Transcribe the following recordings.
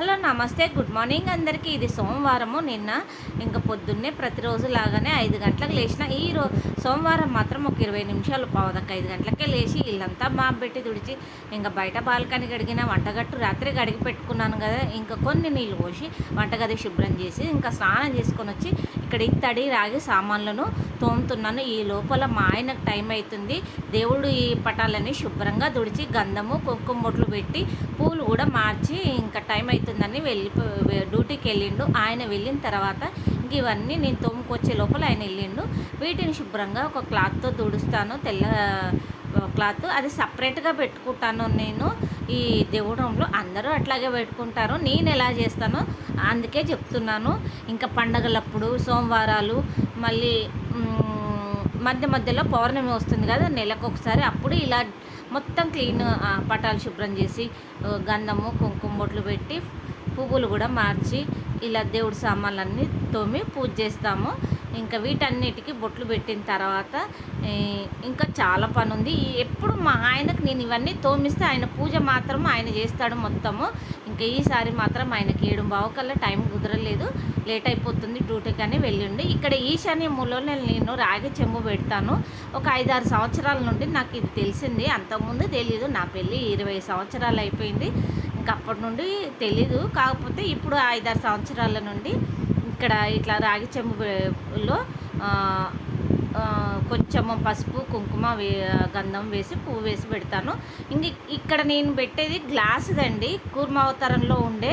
Hello నమస్తే. Good morning అందరికీ. ఇది సోమవారము నిన్న. ఇంకా పొద్దున్నే ప్రతిరోజు లాగానే ఐదు గంటలకు లేచిన ఈ రో సోమవారం మాత్రం ఒక ఇరవై నిమిషాలు పావుదక్క ఐదు గంటలకే లేచి ఇల్లంతా మాప్ పెట్టి తుడిచి ఇంకా బయట బాల్కనీ గడిగిన వంటగట్టు రాత్రి గడిగి పెట్టుకున్నాను కదా. ఇంకా కొన్ని నీళ్ళు పోసి వంటగది శుభ్రం చేసి ఇంకా స్నానం చేసుకొని వచ్చి ఇక్కడ ఇత్తడి రాగి సామాన్లను తోముతున్నాను. ఈ లోపల మా ఆయనకు టైం అవుతుంది దేవుడు ఈ పటాలని శుభ్రంగా తుడిచి గంధము కుంకుమ బొట్లు పెట్టి పూలు కూడా మార్చి ఇంకా టైం అవుతుంది అవుతుందని వెళ్ళి డ్యూటీకి వెళ్ళిండు. ఆయన వెళ్ళిన తర్వాత ఇంక ఇవన్నీ నేను తోముకొచ్చే లోపల ఆయన వెళ్ళిండు. వీటిని శుభ్రంగా ఒక క్లాత్తో తుడుస్తాను తెల్ల క్లాత్. అది సపరేట్గా పెట్టుకుంటాను నేను. ఈ దేవుడంలో అందరూ అట్లాగే పెట్టుకుంటారు. నేను ఎలా చేస్తానో అందుకే చెప్తున్నాను. ఇంకా పండగలప్పుడు సోమవారాలు మళ్ళీ మధ్య మధ్యలో పౌర్ణమి వస్తుంది కదా నెలకు ఒకసారి అప్పుడు ఇలా మొత్తం క్లీన్ పటాలు శుభ్రం చేసి గంధము కుంకుమ బొట్లు పెట్టి పువ్వులు కూడా మార్చి ఇలా దేవుడి సామాన్లన్నీ తోమి పూజ చేస్తాము. ఇంకా వీటన్నిటికీ బొట్లు పెట్టిన తర్వాత ఇంకా చాలా పని ఉంది ఈ- ఎప్పుడు మా ఆయనకు నేను ఇవన్నీ తోమిస్తే ఆయన పూజ మాత్రం ఆయన చేస్తాడు మొత్తము. ఇంకా ఈసారి మాత్రం ఆయనకి ఏడు బావకల్లా టైం కుదరలేదు. లేట్ అయిపోతుంది డ్యూటీకి అని వెళ్ళిండి. ఇక్కడ ఈశాన్య మూలలో నేను రాగి చెంబు పెడతాను. ఒక ఐదారు సంవత్సరాల నుండి నాకు ఇది తెలిసింది. అంతకుముందు తెలియదు నా పెళ్ళి ఇరవై సంవత్సరాలు అయిపోయింది. ఇంకా అప్పటి నుండి తెలీదు. కాకపోతే ఇప్పుడు ఐదారు సంవత్సరాల నుండి ఇక్కడ ఇట్లా రాగి చెంబులో కొంచెము పసుపు కుంకుమ వే గంధం వేసి పువ్వు వేసి పెడతాను. ఇంక ఇక్కడ నేను పెట్టేది గ్లాసుదండి. కూర్మావతారంలో ఉండే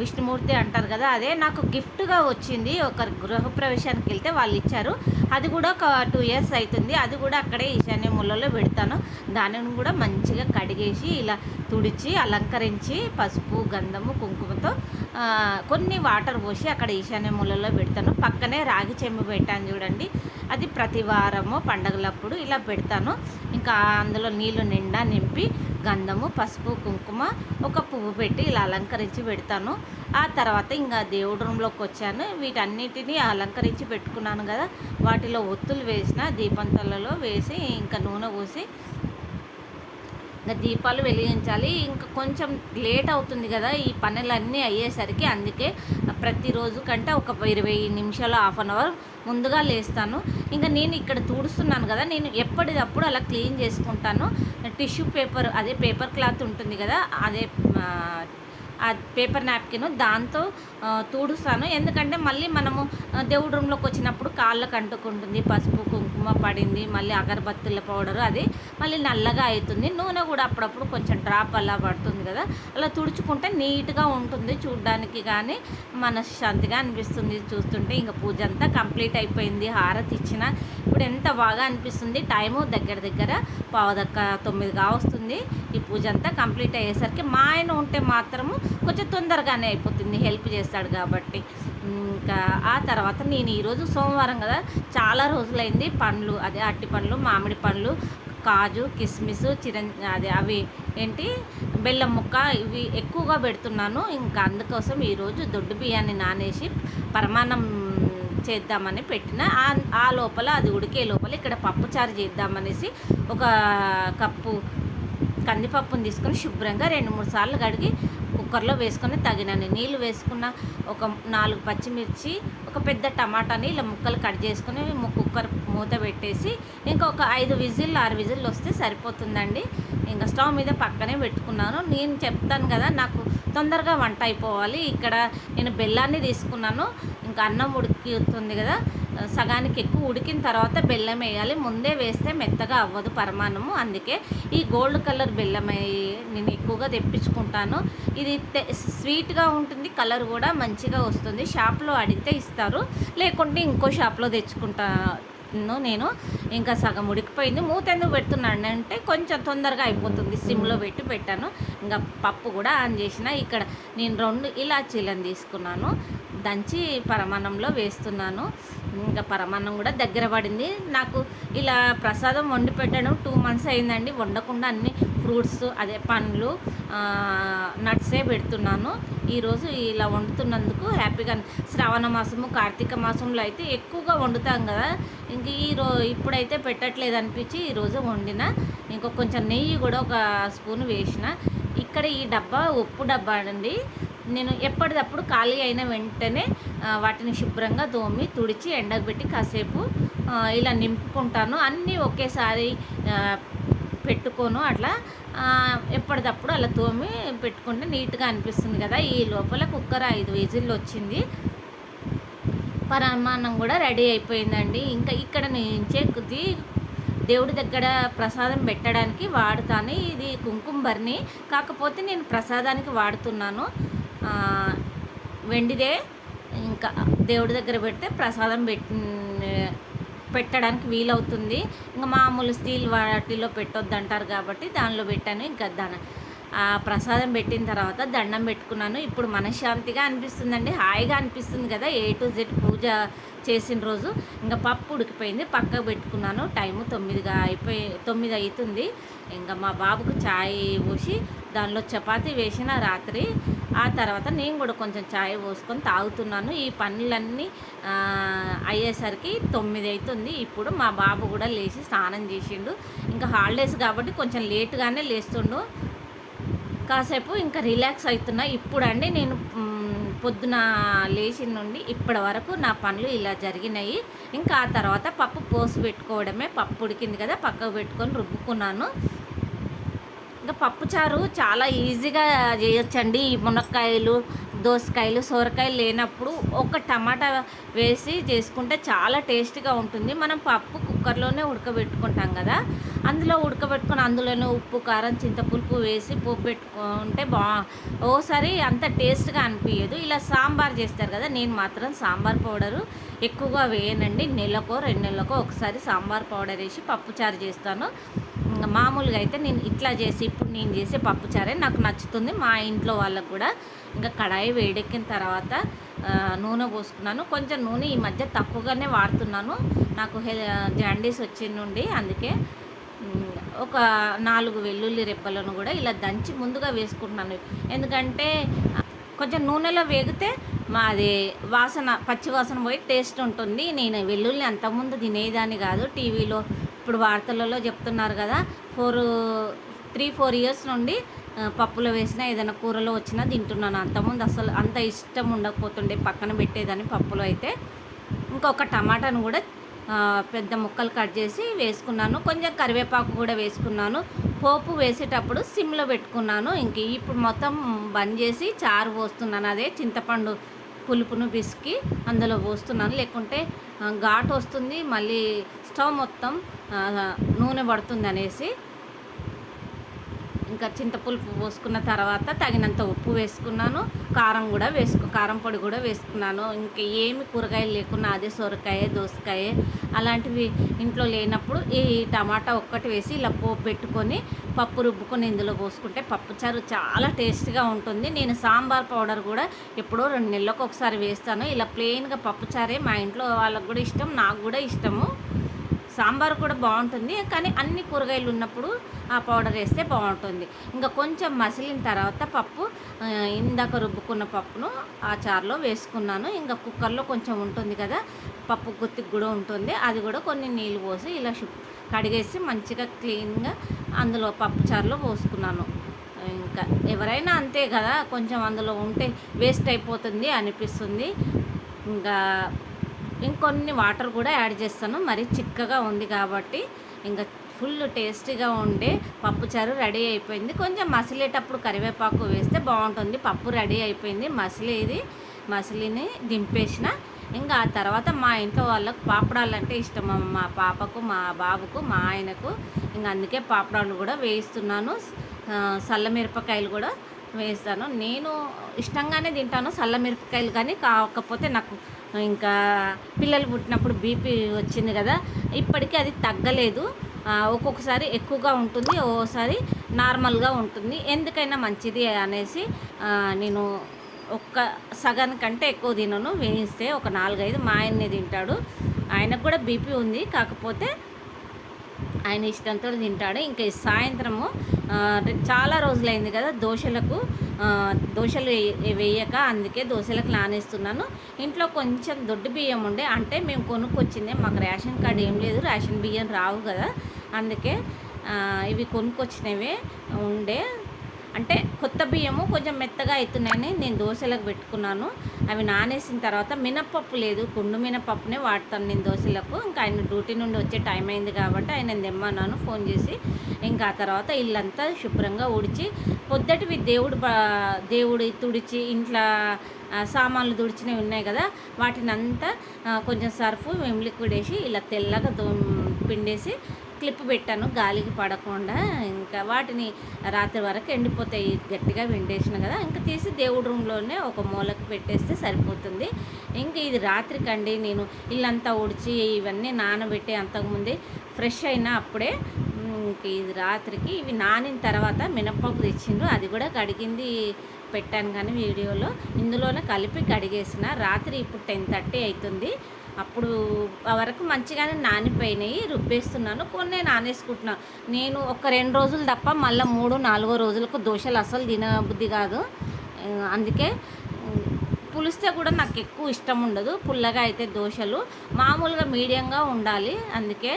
విష్ణుమూర్తి అంటారు కదా అదే నాకు గిఫ్ట్గా వచ్చింది. ఒక గృహప్రవేశానికి వెళ్తే వాళ్ళు ఇచ్చారు. అది కూడా ఒక టూ ఇయర్స్ అవుతుంది అది కూడా అక్కడే ఈశాన్య మూలలో పెడతాను. దానిని కూడా మంచిగా కడిగేసి ఇలా తుడిచి అలంకరించి పసుపు గంధము కుంకుమతో కొన్ని వాటర్ పోసి అక్కడ ఈశాన్య మూలలో పెడతాను. పక్కనే రాగి చెంబు పెట్టాను చూడండి. అది ప్రతి వారము పండగలప్పుడు ఇలా పెడతాను. ఇంకా అందులో నీళ్ళు నిండా నింపి గంధము పసుపు కుంకుమ ఒక పువ్వు పెట్టి ఇలా అలంకరించి పెడతాను. ఆ తర్వాత ఇంకా దేవుడి రూమ్లోకి వచ్చాను. వీటన్నిటిని అలంకరించి పెట్టుకున్నాను కదా. వాటిలో ఒత్తులు వేసిన దీపంతలలో వేసి ఇంకా నూనె పోసి ఇంకా దీపాలు వెలిగించాలి. ఇంకా కొంచెం లేట్ అవుతుంది కదా ఈ పనులన్నీ అయ్యేసరికి అందుకే ప్రతిరోజు కంటే ఒక ఇరవై నిమిషాలు హాఫ్ అన్ అవర్ ముందుగా లేస్తాను. ఇంకా నేను ఇక్కడ తుడుస్తున్నాను కదా నేను ఎప్పటికప్పుడు అలా క్లీన్ చేసుకుంటాను. టిష్యూ పేపర్ అదే పేపర్ క్లాత్ ఉంటుంది కదా అదే ఆ, పేపర్ నాప్కిన్ దాంతో తూడుస్తాను తుడుస్తాను. ఎందుకంటే మళ్ళీ మనము దేవుడి రూమ్లోకి వచ్చినప్పుడు కాళ్ళకు అంటుకుంటుంది పసుపు కుంకుమ పడింది మళ్ళీ అగరబత్తుల పౌడర్ అది మళ్ళీ నల్లగా అవుతుంది నూనె కూడా అప్పుడప్పుడు కొంచెం డ్రాప్ అలా పడుతుంది కదా. అలా తుడుచుకుంటే నీట్గా ఉంటుంది చూడడానికి కానీ మనశ్శాంతిగా అనిపిస్తుంది చూస్తుంటే. ఇంకా పూజ అంతా కంప్లీట్ అయిపోయింది హారతి ఇచ్చిన. ఇప్పుడు ఎంత బాగా అనిపిస్తుంది టైము దగ్గర దగ్గర పావుదక్క తొమ్మిదిగా వస్తుంది. ఈ పూజ అంతా కంప్లీట్ అయ్యేసరికి మా ఆయన ఉంటే మాత్రము కొంచెం తొందరగానే అయిపోతుంది. హెల్ప్ చేస్తాడు కాబట్టి. ఇంకా ఆ తర్వాత నేను ఈరోజు సోమవారం కదా చాలా రోజులైంది పండ్లు అదే అట్టి పండ్లు మామిడి పండ్లు కాజు కిస్మిస్ చిరం అదే అవి ఏంటి బెల్లం ముక్క ఇవి ఎక్కువగా పెడుతున్నాను. ఇంకా అందుకోసం ఈరోజు దొడ్డు బియ్యాన్ని నానేసి పరమాన్నం చేద్దామని పెట్టిన. ఆ- ఆ లోపల అది ఉడికే లోపల ఇక్కడ పప్పుచారు చేద్దామనేసి ఒక కప్పు కందిపప్పును తీసుకొని శుభ్రంగా రెండు మూడు సార్లు కడిగి కుక్కర్లో వేసుకొని తగినన్ని నీళ్ళు వేసుకున్న ఒక నాలుగు పచ్చిమిర్చి ఒక పెద్ద టమాటాని ఇలా ముక్కలు కట్ చేసుకుని కుక్కర్ మూత పెట్టేసి ఇంకొక ఐదు విజిల్ ఆరు విజిల్లు వస్తే సరిపోతుందండి. ఇంకా స్టవ్ మీద పక్కనే పెట్టుకున్నాను. నేను చెప్తాను కదా నాకు తొందరగా వంట అయిపోవాలి. ఇక్కడ నేను బెల్లాన్ని తీసుకున్నాను. ఇంకా అన్నం ఉడుకుతుంది కదా. సగానికి ఎక్కువ ఉడికిన తర్వాత బెల్లం వేయాలి. ముందే వేస్తే మెత్తగా అవ్వదు పరమాన్నము. అందుకే ఈ గోల్డ్ కలర్ బెల్లం నేను ఎక్కువగా తెప్పించుకుంటాను. ఇది తె- స్వీట్గా ఉంటుంది కలర్ కూడా మంచిగా వస్తుంది. షాప్లో అడిగితే ఇస్తారు. లేకుంటే ఇంకో షాప్లో తెచ్చుకుంటాను నేను ఇంకా సగం ఉడికిపోయింది. మూత ఎందుకు పెడుతున్నాను అంటే కొంచెం తొందరగా అయిపోతుంది. సిమ్లో పెట్టి పెట్టాను. ఇంకా పప్పు కూడా ఆన్ చేసిన. ఇక్కడ నేను రెండు ఇలాచీలను తీసుకున్నాను. దంచి పరమాన్నంలో వేస్తున్నాను. ఇంకా పరమాన్నం కూడా దగ్గర పడింది. నాకు ఇలా ప్రసాదం వండి పెట్టడం టూ మంత్స్ అయిందండి. వండకుండా అన్ని ఫ్రూట్స్ అదే పండ్లు నట్సే పెడుతున్నాను. ఈరోజు ఇలా వండుతున్నందుకు హ్యాపీగా శ్రావణ మాసము కార్తీక మాసంలో అయితే ఎక్కువగా వండుతాం కదా. ఇంక ఈ రో ఇప్పుడైతే పెట్టట్లేదు అనిపించి ఈరోజు వండిన. ఇంకో కొంచెం నెయ్యి కూడా ఒక స్పూన్ వేసిన. ఇక్కడ ఈ డబ్బా ఉప్పు డబ్బా అండి. నేను ఎప్పటికప్పుడు ఖాళీ అయిన వెంటనే వాటిని శుభ్రంగా తోమి తుడిచి ఎండకు పెట్టి కాసేపు ఇలా నింపుకుంటాను. అన్నీ ఒకేసారి పెట్టుకోను. అట్లా ఎప్పటికప్పుడు అలా తోమి పెట్టుకుంటే నీట్గా అనిపిస్తుంది కదా. ఈ లోపల కుక్కర్ ఐదు విజిల్లు వచ్చింది. పరమాన్నం కూడా రెడీ అయిపోయిందండి. ఇంకా ఇక్కడ నుంచే కొద్ది దేవుడి దగ్గర ప్రసాదం పెట్టడానికి వాడుతాను. ఇది కుంకుమ భరణి కాకపోతే నేను ప్రసాదానికి వాడుతున్నాను. వెండిదే. ఇంకా దేవుడి దగ్గర పెడితే ప్రసాదం పెట్టి పెట్టడానికి వీలవుతుంది. ఇంకా మామూలు స్టీల్ వాటిలో పెట్టొద్దు అంటారు కాబట్టి దానిలో పెట్టాను. ఇంకా దాని ప్రసాదం పెట్టిన తర్వాత దండం పెట్టుకున్నాను. ఇప్పుడు మనశ్శాంతిగా అనిపిస్తుందండి. హాయిగా అనిపిస్తుంది కదా. ఏ టు జెడ్ పూజ చేసిన రోజు. ఇంకా పప్పు ఉడికిపోయింది. పక్కకు పెట్టుకున్నాను. టైము తొమ్మిదిగా అయిపోయి తొమ్మిది అవుతుంది ఇంకా మా బాబుకు ఛాయ్ పోసి దానిలో చపాతీ వేసిన రాత్రి ఆ తర్వాత నేను కూడా కొంచెం ఛాయ్ పోసుకొని తాగుతున్నాను. ఈ పనులన్నీ అయ్యేసరికి తొమ్మిది అవుతుంది ఇప్పుడు మా బాబు కూడా లేచి స్నానం చేసిండు. ఇంకా హాలిడేస్ కాబట్టి కొంచెం లేటుగానే లేస్తుండు. కాసేపు ఇంకా రిలాక్స్ అవుతున్నా. ఇప్పుడండి నేను పొద్దున లేచిన నుండి ఇప్పటి వరకు నా పనులు ఇలా జరిగినాయి. ఇంకా ఆ తర్వాత పప్పు పోసి పెట్టుకోవడమే. పప్పు ఉడికింది కదా పక్కకు పెట్టుకొని రుబ్బుకున్నాను. ఇంకా పప్పుచారు చాలా ఈజీగా చేయొచ్చండి. ఈ మునక్కాయలు దోసకాయలు సొరకాయలు లేనప్పుడు ఒక టమాటా వేసి చేసుకుంటే చాలా టేస్ట్గా ఉంటుంది. మనం పప్పు కుక్కర్లోనే ఉడకబెట్టుకుంటాం కదా. అందులో ఉడకబెట్టుకొని అందులోనే ఉప్పు కారం చింతపులుపు వేసి పోపు పెట్టుకుంటే బా ఓసారి అంత టేస్ట్గా అనిపించదు ఇలా సాంబార్ చేస్తారు కదా నేను మాత్రం సాంబార్ పౌడరు ఎక్కువగా వేయనండి. నెలకో రెండు నెలలకో ఒకసారి సాంబార్ పౌడర్ వేసి పప్పుచారు చేస్తాను. ఇంకా మామూలుగా అయితే నేను ఇట్లా చేసి ఇప్పుడు నేను చేసే పప్పుచారే నాకు నచ్చుతుంది. మా ఇంట్లో వాళ్ళకు కూడా ఇంకా కడాయి వేడెక్కిన తర్వాత నూనె పోసుకున్నాను. కొంచెం నూనె ఈ మధ్య తక్కువగానే వాడుతున్నాను. నాకు హె జాండీస్ వచ్చి నుండి అందుకే ఒక నాలుగు వెల్లుల్లి రెప్పలను కూడా ఇలా దంచి ముందుగా వేసుకుంటున్నాను. ఎందుకంటే కొంచెం నూనెలో వేగితే మాది వాసన పచ్చి వాసన పోయి టేస్ట్ ఉంటుంది. నేను వెల్లుల్లి అంతకుముందు తినేదాన్ని కాదు. టీవీలో ఇప్పుడు వార్తలలో చెప్తున్నారు కదా ఫోర్ త్రీ ఫోర్ ఇయర్స్ నుండి పప్పులో వేసిన ఏదైనా కూరలో వచ్చినా తింటున్నాను. అంతకుముందు అసలు అంత ఇష్టం ఉండకపోతుండే పక్కన పెట్టేదాన్ని పప్పులో అయితే. ఇంకొక టమాటాను కూడా పెద్ద ముక్కలు కట్ చేసి వేసుకున్నాను. కొంచెం కరివేపాకు కూడా వేసుకున్నాను. పోపు వేసేటప్పుడు సిమ్లో పెట్టుకున్నాను. ఇంక ఇప్పుడు మొత్తం బంద్ చేసి చారు పోస్తున్నాను. అదే చింతపండు పులుపును పిసికి అందులో పోస్తున్నాను. లేకుంటే ఘాటు వస్తుంది మళ్ళీ స్టవ్ మొత్తం నూనె పడుతుంది అనేసి ఇంకా చింతపులుపు పోసుకున్న తర్వాత తగినంత ఉప్పు వేసుకున్నాను కారం కూడా వేసుకు కారం పొడి కూడా వేసుకున్నాను. ఇంకా ఏమి కూరగాయలు లేకున్నా అదే సొరకాయ దోసకాయ అలాంటివి ఇంట్లో లేనప్పుడు ఈ టమాటా ఒక్కటి వేసి ఇలా పోపు పెట్టుకొని పప్పు రుబ్బుకొని ఇందులో పోసుకుంటే పప్పుచారు చాలా టేస్ట్గా ఉంటుంది. నేను సాంబార్ పౌడర్ కూడా ఎప్పుడో రెండు నెలలకు ఒకసారి వేస్తాను. ఇలా ప్లెయిన్గా పప్పుచారే మా ఇంట్లో వాళ్ళకు కూడా ఇష్టం నాకు కూడా ఇష్టము. సాంబార్ కూడా బాగుంటుంది కానీ అన్ని కూరగాయలు ఉన్నప్పుడు ఆ పౌడర్ వేస్తే బాగుంటుంది. ఇంకా కొంచెం మసిలిన తర్వాత పప్పు ఇందాక రుబ్బుకున్న పప్పును ఆ చారులో వేసుకున్నాను. ఇంకా కుక్కర్లో కొంచెం ఉంటుంది కదా పప్పు గుత్తికి కూడా ఉంటుంది. అది కూడా కొన్ని నీళ్ళు పోసి ఇలా కడిగేసి మంచిగా క్లీన్గా అందులో పప్పు చారులో పోసుకున్నాను. ఇంకా ఎవరైనా అంతే కదా కొంచెం అందులో ఉంటే వేస్ట్ అయిపోతుంది అనిపిస్తుంది. ఇంకా ఇంకొన్ని వాటర్ కూడా యాడ్ చేస్తాను. మరి చిక్కగా ఉంది కాబట్టి ఇంకా ఫుల్ టేస్టీగా ఉండే పప్పుచారు రెడీ అయిపోయింది. కొంచెం మసిలేటప్పుడు కరివేపాకు వేస్తే బాగుంటుంది. పప్పు రెడీ అయిపోయింది. మసిలేది మసిలిని దింపేసిన. ఇంకా ఆ తర్వాత మా ఇంట్లో వాళ్ళకు పాపడాలు అంటే ఇష్టం. మా పాపకు మా బాబుకు మా ఆయనకు. ఇంకా అందుకే పాపడాలు కూడా వేయిస్తున్నాను. సల్లమిరపకాయలు మిరపకాయలు కూడా వేస్తాను. నేను ఇష్టంగానే తింటాను సల్ల మిరపకాయలు కానీ కాకపోతే నాకు ఇంకా పిల్లలు పుట్టినప్పుడు బీపీ వచ్చింది కదా ఇప్పటికీ అది తగ్గలేదు. ఒక్కొక్కసారి ఎక్కువగా ఉంటుంది ఒక్కోసారి నార్మల్గా ఉంటుంది. ఎందుకైనా మంచిది అనేసి నేను ఒక్క సగం కంటే ఎక్కువ తినను. వేయిస్తే ఒక నాలుగైదు మా ఆయన్నే తింటాడు. ఆయనకు కూడా బీపీ ఉంది కాకపోతే ఆయన ఇష్టంతో తింటాడు. ఇంకా సాయంత్రము చాలా రోజులైంది కదా దోశలకు. దోశలు వేయ- వేయక అందుకే దోశలకు నానేస్తున్నాను. ఇంట్లో కొంచెం దొడ్డు బియ్యం ఉండే అంటే మేము కొనుక్కొచ్చిందే. మాకు రేషన్ కార్డు ఏం లేదు రేషన్ బియ్యం రావు కదా. అందుకే ఇవి కొనుక్కొచ్చినవే ఉండే. అంటే కొత్త బియ్యము కొంచెం మెత్తగా అవుతున్నాయని నేను దోశలకు పెట్టుకున్నాను. అవి నానేసిన తర్వాత మినప్పప్పు లేదు. కుండు మినపప్పునే వాడతాను నేను దోశలకు. ఇంకా ఆయన డ్యూటీ నుండి వచ్చే టైం అయింది కాబట్టి ఆయన తెమ్మన్నాను ఫోన్ చేసి. ఇంకా ఆ తర్వాత ఇల్లంతా శుభ్రంగా ఉడిచి పొద్దటివి దేవుడు దేవుడి తుడిచి ఇంట్లో సామాన్లు తుడిచినవి ఉన్నాయి కదా వాటిని అంతా కొంచెం సర్ఫ్ మేము లిక్విడ్ వేసి ఇలా తెల్లగా పిండేసి క్లిప్ పెట్టాను గాలికి పడకుండా. ఇంకా వాటిని రాత్రి వరకు ఎండిపోతాయి గట్టిగా వెండేసిన కదా. ఇంకా తీసి దేవుడి రూమ్లోనే ఒక మూలకు పెట్టేస్తే సరిపోతుంది. ఇంకా ఇది రాత్రికండి. నేను ఇల్లంతా ఉడిచి ఇవన్నీ నానబెట్టి అంతకుముందే ఫ్రెష్ అయినా అప్పుడే ఇది రాత్రికి ఇవి నానిన తర్వాత మినప్పప్పు తెచ్చిండ్రు. అది కూడా కడిగింది పెట్టాను కానీ వీడియోలో. ఇందులోనే కలిపి కడిగేసిన. రాత్రి ఇప్పుడు టెన్ థర్టీ అవుతుంది. అప్పుడు వరకు మంచిగానే నానిపోయినాయి రుబ్బేస్తున్నాను కొన్ని నానేసుకుంటున్నాను నేను ఒక రెండు రోజులు తప్ప మళ్ళీ మూడు నాలుగో రోజులకు దోశలు అసలు తినబుద్ధి కాదు. అందుకే పులిస్తే కూడా నాకు ఎక్కువ ఇష్టం ఉండదు పుల్లగా అయితే దోశలు. మామూలుగా మీడియంగా ఉండాలి అందుకే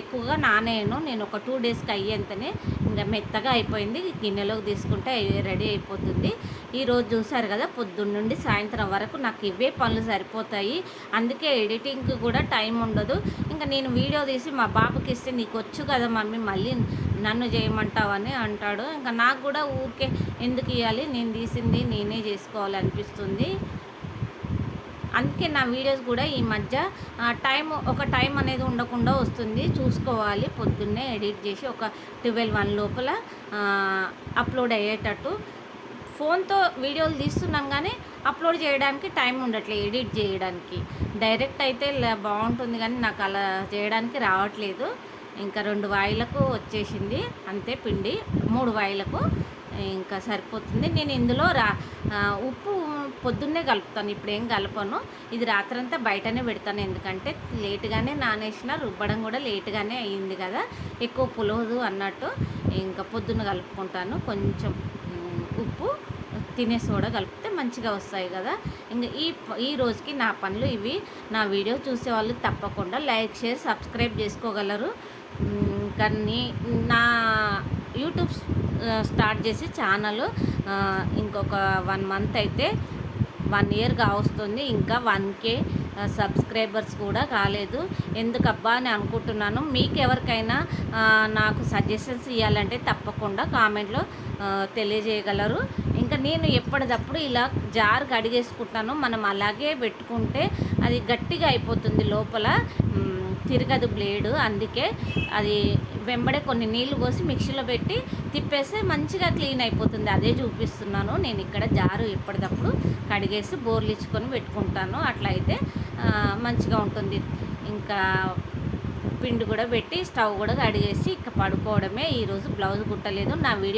ఎక్కువగా నానేయను. నేను ఒక టూ డేస్కి అయ్యేంతనే ఇంకా మెత్తగా అయిపోయింది. గిన్నెలోకి తీసుకుంటే రెడీ అయిపోతుంది. ఈరోజు చూసారు కదా పొద్దున్న నుండి సాయంత్రం వరకు నాకు ఇవే పనులు సరిపోతాయి. అందుకే ఎడిటింగ్కి కూడా టైం ఉండదు. ఇంకా నేను వీడియో తీసి మా బాబుకి ఇస్తే నీకు వచ్చు కదా మమ్మీ మళ్ళీ నన్ను చేయమంటావని అంటాడు. ఇంకా నాకు కూడా ఊరికే ఎందుకు ఇవ్వాలి నేను తీసింది నేనే చేసుకోవాలనిపిస్తుంది. అందుకే నా వీడియోస్ కూడా ఈ మధ్య టైం ఒక టైం అనేది ఉండకుండా వస్తుంది. చూసుకోవాలి పొద్దున్నే ఎడిట్ చేసి ఒక ట్వెల్వ్ వన్ లోపల అప్లోడ్ అయ్యేటట్టు. ఫోన్తో వీడియోలు తీస్తున్నాం కానీ అప్లోడ్ చేయడానికి టైం ఉండట్లేదు ఎడిట్ చేయడానికి. డైరెక్ట్ అయితే బాగుంటుంది కానీ నాకు అలా చేయడానికి రావట్లేదు. ఇంకా రెండు వాయిలకు వచ్చేసింది అంతే పిండి మూడు వాయిలకు. ఇంకా సరిపోతుంది. నేను ఇందులో రా ఉప్పు పొద్దున్నే కలుపుతాను. ఇప్పుడు ఏం కలపను? ఇది రాత్రంతా బయటనే పెడతాను. ఎందుకంటే లేటుగానే నానేసిన రుబ్బడం కూడా లేటుగానే అయ్యింది కదా. ఎక్కువ పులవదు అన్నట్టు ఇంకా పొద్దున్న కలుపుకుంటాను. కొంచెం ఉప్పు తినే సోడా కలిపితే మంచిగా వస్తాయి కదా. ఇంకా ఈ ఈ రోజుకి నా పనులు ఇవి. నా వీడియో చూసే వాళ్ళు తప్పకుండా లైక్ షేర్ సబ్స్క్రైబ్ చేసుకోగలరు. కానీ నా యూట్యూబ్ స్టార్ట్ చేసి ఛానల్ ఇంకొక వన్ మంత్ అయితే వన్ ఇయర్గా వస్తుంది ఇంకా వన్ కే సబ్స్క్రైబర్స్ కూడా కాలేదు. ఎందుకబ్బా అని అనుకుంటున్నాను. మీకు ఎవరికైనా నాకు సజెషన్స్ ఇవ్వాలంటే తప్పకుండా కామెంట్లో తెలియజేయగలరు. ఇంకా నేను ఎప్పటికప్పుడు ఇలా జార్ కడిగేసుకుంటాను మనం అలాగే పెట్టుకుంటే అది గట్టిగా అయిపోతుంది లోపల. తిరగదు బ్లేడు అందుకే అది వెంబడే కొన్ని నీళ్ళు పోసి మిక్సీలో పెట్టి తిప్పేస్తే మంచిగా క్లీన్ అయిపోతుంది. అదే చూపిస్తున్నాను. నేను ఇక్కడ జారు ఎప్పటికప్పుడు కడిగేసి బోర్లు ఇచ్చుకొని పెట్టుకుంటాను. అట్లా అయితే మంచిగా ఉంటుంది. ఇంకా పిండి కూడా పెట్టి స్టవ్ కూడా కడిగేసి ఇక పడుకోవడమే. ఈరోజు బ్లౌజ్ కుట్టలేదు. నా వీడియో